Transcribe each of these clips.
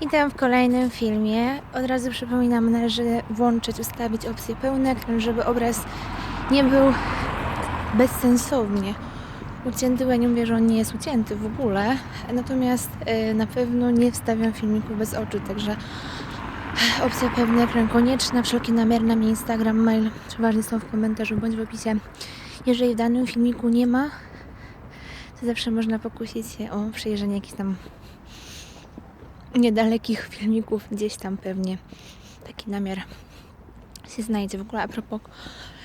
Witam w kolejnym filmie. Od razu przypominam, należy włączyć, ustawić opcję pełny ekran, żeby obraz nie był bezsensownie ucięty, bo ja nie mówię, że on nie jest ucięty w ogóle. Natomiast e, na pewno nie wstawiam filmiku bez oczu, także opcja pełny ekran konieczna. Wszelkie namiary na mnie Instagram, mail przeważnie są w komentarzu bądź w opisie. Jeżeli w danym filmiku nie ma, to zawsze można pokusić się o przejrzenie jakichś tam niedalekich filmików gdzieś tam pewnie taki namiar się znajdzie. W ogóle a propos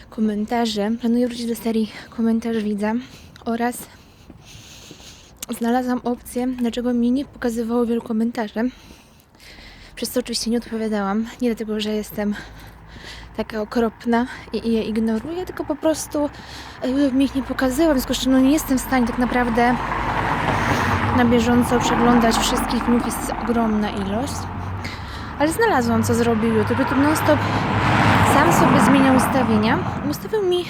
komentarzy, planuję wrócić do serii komentarz widza oraz znalazłam opcję, dlaczego mi nie pokazywało wielu komentarzy. Przez co oczywiście nie odpowiadałam. Nie dlatego, że jestem taka okropna i, je ignoruję, tylko po prostu e, mi ich nie pokazywał, w związku z czym no, nie jestem w stanie tak naprawdę na bieżąco przeglądać wszystkich filmów, jest ogromna ilość. Ale znalazłam, co zrobił YouTube. YouTube non-stop sam sobie zmienia ustawienia. Ustawił mi,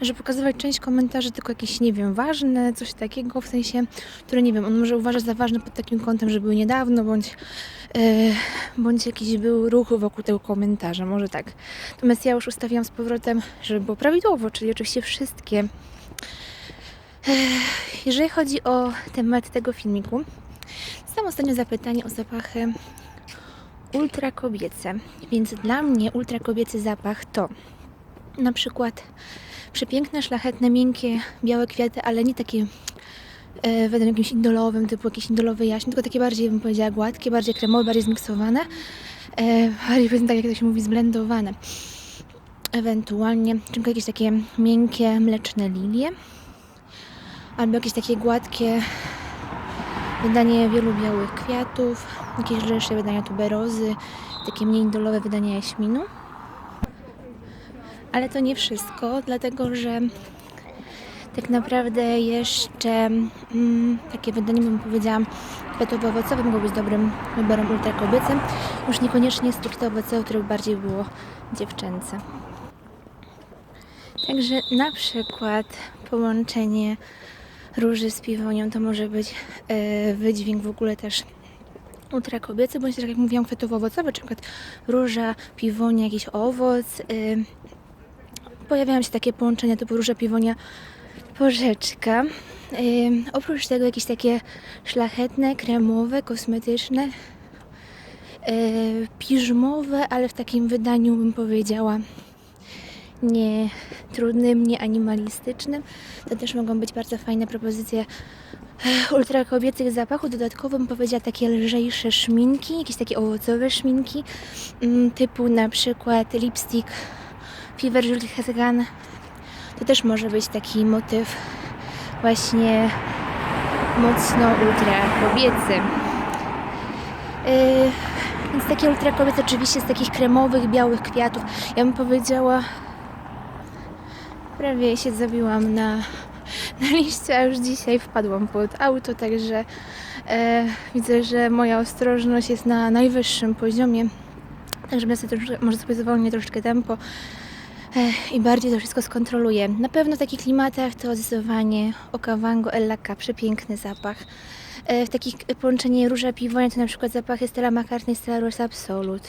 że pokazywać część komentarzy tylko jakieś, nie wiem, ważne, coś takiego, w sensie, które, nie wiem, on może uważać za ważne pod takim kątem, że były niedawno, bądź, yy, bądź jakiś był ruch wokół tego komentarza, może tak. Natomiast ja już ustawiłam z powrotem, żeby było prawidłowo, czyli oczywiście wszystkie jeżeli chodzi o temat tego filmiku, dostałam ostatnio zapytanie o zapachy ultra kobiece. Więc dla mnie ultra kobiecy zapach to na przykład przepiękne, szlachetne, miękkie, białe kwiaty, ale nie takie e, wedle jakimś indolowym, typu jakiś indolowy jaśń, tylko takie bardziej, bym powiedziała, gładkie, bardziej kremowe, bardziej zmiksowane, e, bardziej, tak jak to się mówi, zblendowane. Ewentualnie, czym jakieś takie miękkie, mleczne lilie albo jakieś takie gładkie wydanie wielu białych kwiatów, jakieś lżejsze wydania tuberozy, takie mniej indolowe wydania jaśminu. Ale to nie wszystko, dlatego że tak naprawdę jeszcze mm, takie wydanie, bym powiedziała, kwiatowo-owocowe mogło być dobrym wyborem ultra kobiecym. Już niekoniecznie stricte owocowe, które bardziej było dziewczęce. Także na przykład połączenie róży z piwonią to może być e, wydźwięk w ogóle też ultra kobiecy, bądź też jak mówiłam kwiatowo-owocowy, na przykład róża, piwonia, jakiś owoc. E, pojawiają się takie połączenia typu róża, piwonia, porzeczka. E, oprócz tego jakieś takie szlachetne, kremowe, kosmetyczne, e, piżmowe, ale w takim wydaniu bym powiedziała nie trudnym, nie animalistycznym. To też mogą być bardzo fajne propozycje eh, ultra kobiecych zapachów. Dodatkowo bym powiedziała takie lżejsze szminki, jakieś takie owocowe szminki, mm, typu na przykład lipstick Fever Julie Hasegan. To też może być taki motyw właśnie mocno ultra kobiecy. Yy, więc takie ultra kobiece oczywiście z takich kremowych, białych kwiatów. Ja bym powiedziała prawie się zabiłam na, na liście, a już dzisiaj wpadłam pod auto, także e, widzę, że moja ostrożność jest na najwyższym poziomie. Także będę sobie może sobie zwolnię troszeczkę tempo e, i bardziej to wszystko skontroluję. Na pewno w takich klimatach to zdecydowanie Okavango Ellaka, przepiękny zapach. E, w takich połączenie róża piwonia to na przykład zapachy Stella McCartney, Stella Rose Absolute.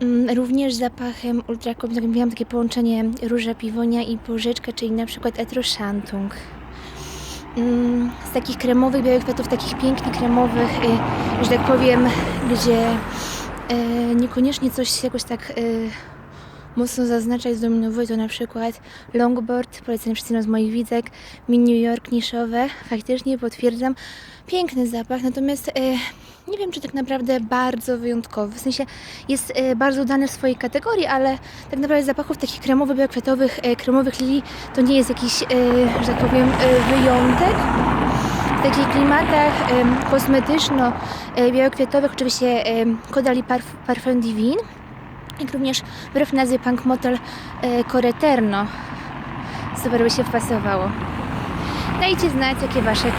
Mm, Również zapachem ultra kobiet, jak mówiłam, takie połączenie róża piwonia i porzeczka, czyli na przykład etroshantung. Mm, Z takich kremowych białych kwiatów, takich pięknie kremowych, y, że tak powiem, gdzie y, niekoniecznie coś jakoś tak y, mocno zaznacza i zdominowuje, to na przykład longboard, polecany przez z moich widzek, mi New York niszowe, faktycznie potwierdzam, piękny zapach, natomiast nie wiem, czy tak naprawdę bardzo wyjątkowy, w sensie jest e, bardzo udany w swojej kategorii, ale tak naprawdę zapachów takich kremowych, białokwiatowych, e, kremowych lilii to nie jest jakiś, e, że tak powiem, wyjątek. W takich klimatach kosmetyczno-białokwiatowych oczywiście Caudalie Parf Parfum Divine, jak również wbrew nazwie Punk Motel Coreterno. Super by się wpasowało. Dajcie znać, jakie Wasze